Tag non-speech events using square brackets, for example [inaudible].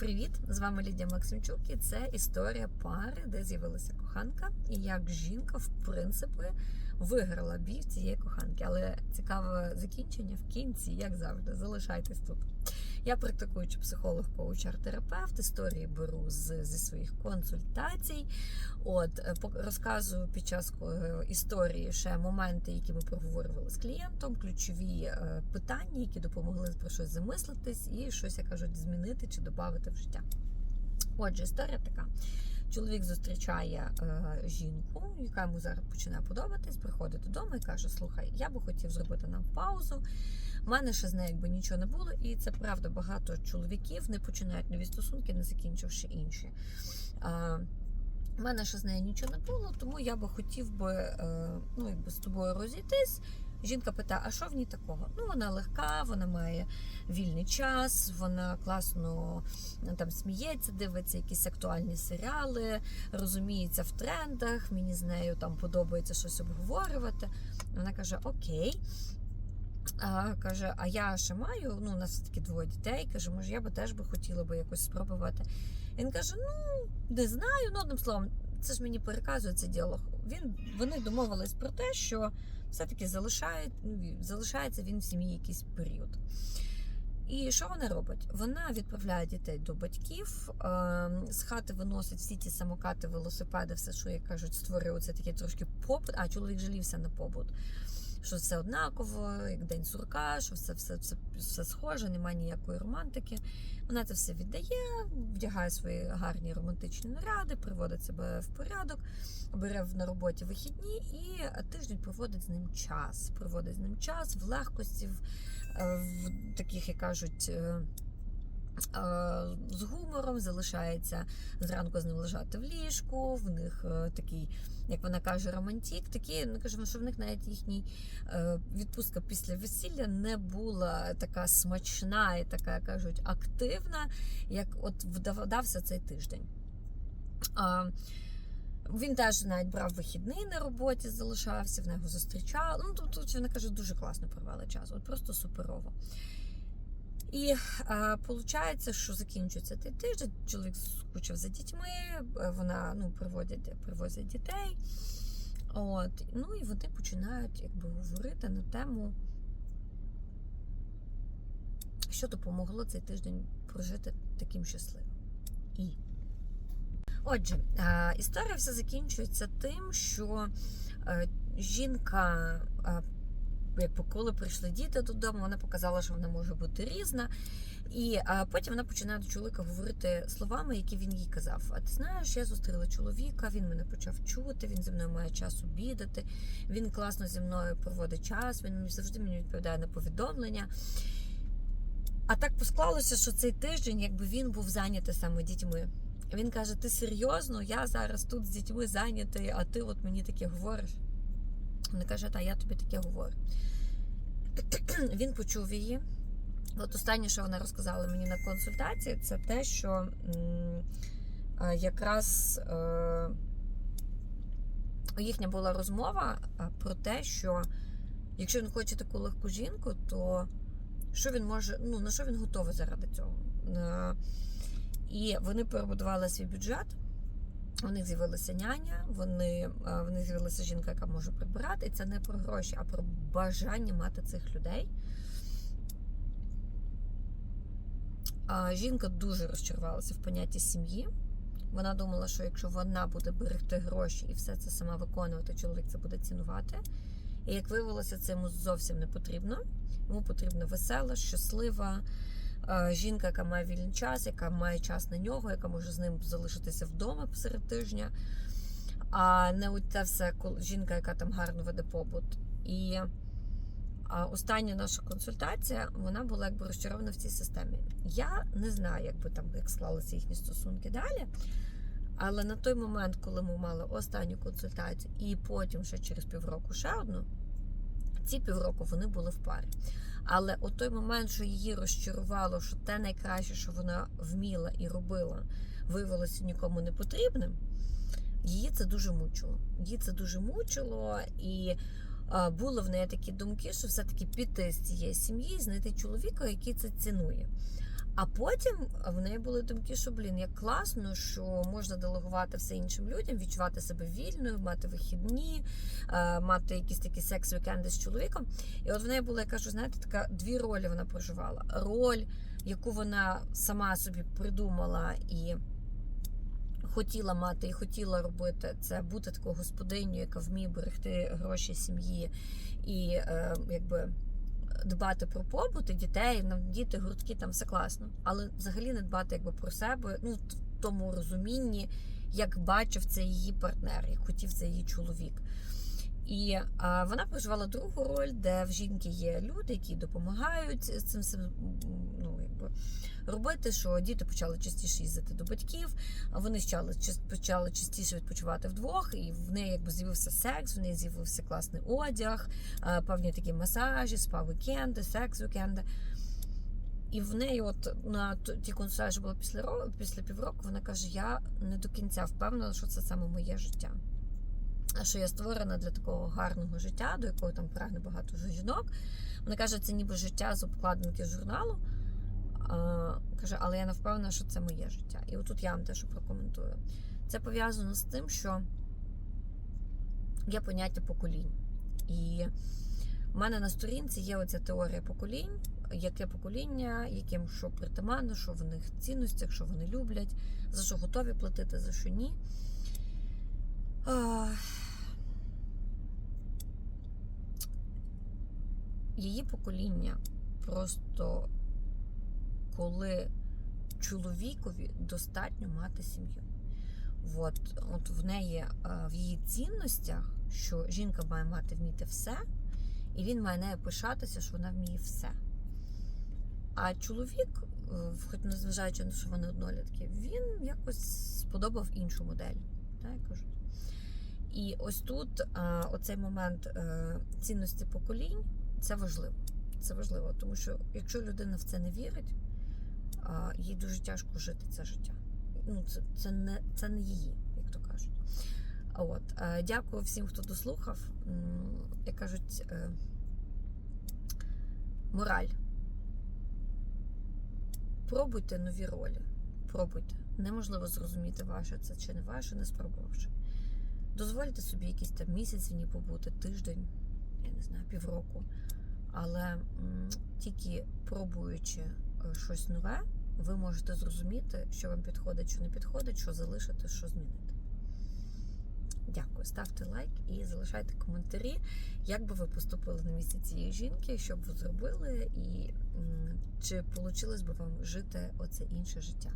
Привіт! З вами Лідія Максимчук, і це історія пари, де з'явилася коханка, і як жінка, в принципі, виграла бій цієї коханки. Але цікаве закінчення в кінці, як завжди. Залишайтесь тут. Я практикуючи психолог, коуч, арт-терапевт. Історії беру з, зі своїх консультацій. От е, розказую під час е, історії ще моменти, які ми проговорювали з клієнтом, ключові е, питання, які допомогли про щось замислитись і щось, як кажуть, змінити чи додати в життя. Отже, історія така. Чоловік зустрічає е, жінку, яка йому зараз починає подобатись, приходить додому і каже: Слухай, я би хотів зробити нам паузу. У мене ще з нею якби нічого не було, і це правда, багато чоловіків не починають нові стосунки, не закінчивши інші. Е, у мене ще з нею нічого не було, тому я би хотів би е, ну, якби з тобою розійтись. Жінка питає, а що в ній такого? Ну, вона легка, вона має вільний час, вона класно е, там сміється, дивиться якісь актуальні серіали, розуміється в трендах. Мені з нею там подобається щось обговорювати. Вона каже: Окей. А, каже, а я ще маю, ну, у нас такі двоє дітей. Каже, може, я би теж би хотіла би якось спробувати. Він каже: ну, не знаю, ну одним словом, це ж мені переказує цей діалог. Він, вони домовились про те, що все-таки залишає, ну, залишається він в сім'ї якийсь період. І що вона робить? Вона відправляє дітей до батьків, е, з хати виносить всі ті самокати, велосипеди, все, що як кажуть, створює це таке трошки попит. А чоловік жалівся на побут. Що все однаково, як день сурка, що все, все, все, все схоже, немає ніякої романтики. Вона це все віддає, вдягає свої гарні романтичні наряди, приводить себе в порядок, бере на роботі вихідні і тиждень проводить з ним час. Проводить з ним час в легкості, в, е, в таких, як кажуть, е, е, з гумором залишається зранку з ним лежати в ліжку. В них е, такий, як вона каже, романтик. Такі, ну кажемо, що в них навіть їхній е, відпустка після весілля не була така смачна і така, кажуть, активна, як от вдавався цей тиждень. Він теж навіть брав вихідний на роботі, залишався, в нього зустрічав. Ну, тобто, вона каже, дуже класно провели час, от просто суперово. І виходить, що закінчується цей тиждень, чоловік скучив за дітьми, е, вона ну, приводять, привозять дітей. От, ну і вони починають якби, говорити на тему, що допомогло цей тиждень прожити таким щасливим. І Отже, історія все закінчується тим, що е, жінка, якби коли прийшли діти додому, вона показала, що вона може бути різна. І а потім вона починає до чоловіка говорити словами, які він їй казав. А ти знаєш, я зустріла чоловіка, він мене почав чути, він зі мною має час обідати, він класно зі мною проводить час, він завжди мені відповідає на повідомлення. А так посклалося, що цей тиждень, якби він був зайнятий саме дітьми. Він каже: Ти серйозно? Я зараз тут з дітьми зайнятий, а ти от мені таке говориш. Вона каже, та я тобі таке говорю. [clears throat] Він почув її. От останнє, що вона розказала мені на консультації, це те, що якраз е, їхня була розмова про те, що якщо він хоче таку легку жінку, то що він може, ну на що він готовий заради цього? Е, і вони перебудували свій бюджет. У них з'явилася няня, вони, е, в них з'явилася жінка, яка може прибирати. І це не про гроші, а про бажання мати цих людей. Жінка дуже розчарувалася в понятті сім'ї. Вона думала, що якщо вона буде берегти гроші і все це сама виконувати, чоловік це буде цінувати. І як виявилося, це йому зовсім не потрібно. Йому потрібна весела, щаслива жінка, яка має вільний час, яка має час на нього, яка може з ним залишитися вдома посеред тижня. А не це все жінка, яка там гарно веде побут. І остання наша консультація вона була якби розчарована в цій системі. Я не знаю, як би там як склалися їхні стосунки далі. Але на той момент, коли ми мали останню консультацію, і потім ще через півроку ще одну, ці півроку вони були в парі. Але у той момент, що її розчарувало, що те найкраще, що вона вміла і робила, виявилося нікому не потрібним, її це дуже мучило. Її це дуже мучило, і а, були в неї такі думки, що все-таки піти з цієї сім'ї, знайти чоловіка, який це цінує. А потім в неї були думки, що блін, як класно, що можна делегувати все іншим людям, відчувати себе вільною, мати вихідні, е, мати якісь такі секс-вікенди з чоловіком. І от в неї була, я кажу, знаєте, така дві ролі вона проживала. Роль, яку вона сама собі придумала і хотіла мати, і хотіла робити, це бути такою господиню, яка вміє берегти гроші сім'ї і е, якби дбати про побут і дітей, нам діти, грудки, там все класно. Але взагалі не дбати якби про себе, ну в тому розумінні, як бачив це її партнер, як хотів це її чоловік. І а, вона проживала другу роль, де в жінки є люди, які допомагають з цим ну, робити, що діти почали частіше їздити до батьків, вони почали, почали частіше відпочивати вдвох, і в неї якби з'явився секс, в неї з'явився класний одяг, певні такі масажі, спа-вікенди, секс-вікенди. І в неї, от на ті консультації, що було після ро- після півроку, вона каже: я не до кінця впевнена, що це саме моє життя. Що я створена для такого гарного життя, до якого там прагне багато жінок. Вона каже, це ніби життя з обкладинки журналу. А, каже, але я не впевнена, що це моє життя. І отут я вам теж прокоментую. Це пов'язано з тим, що є поняття поколінь. І в мене на сторінці є оця теорія поколінь, яке покоління, яким що притаманно, що в них цінностях, що вони люблять, за що готові платити, за що ні. Її покоління просто коли чоловікові достатньо мати сім'ю. От, от в неї е, в її цінностях, що жінка має мати вміти все, і він має нею пишатися, що вона вміє все. А чоловік, е, хоч незважаючи на що вони однолітки, він якось сподобав іншу модель. Так, кажуть. І ось тут оцей момент е, цінності поколінь це важливо. Це важливо, тому що якщо людина в це не вірить, їй дуже тяжко жити це життя. Ну, це, це, не, це не її, як то кажуть. От, е, дякую всім, хто дослухав. Як кажуть, е, мораль. Пробуйте нові ролі. Пробуйте. Неможливо зрозуміти, ваше це чи не ваше, не спробувавши. Дозвольте собі якийсь там місяць в ній побути, тиждень, я не знаю, півроку. Але тільки пробуючи е, щось нове, ви можете зрозуміти, що вам підходить, що не підходить, що залишити, що змінити. Дякую. Ставте лайк і залишайте коментарі, як би ви поступили на місці цієї жінки, що б ви зробили, і чи вийшло б вам жити оце інше життя.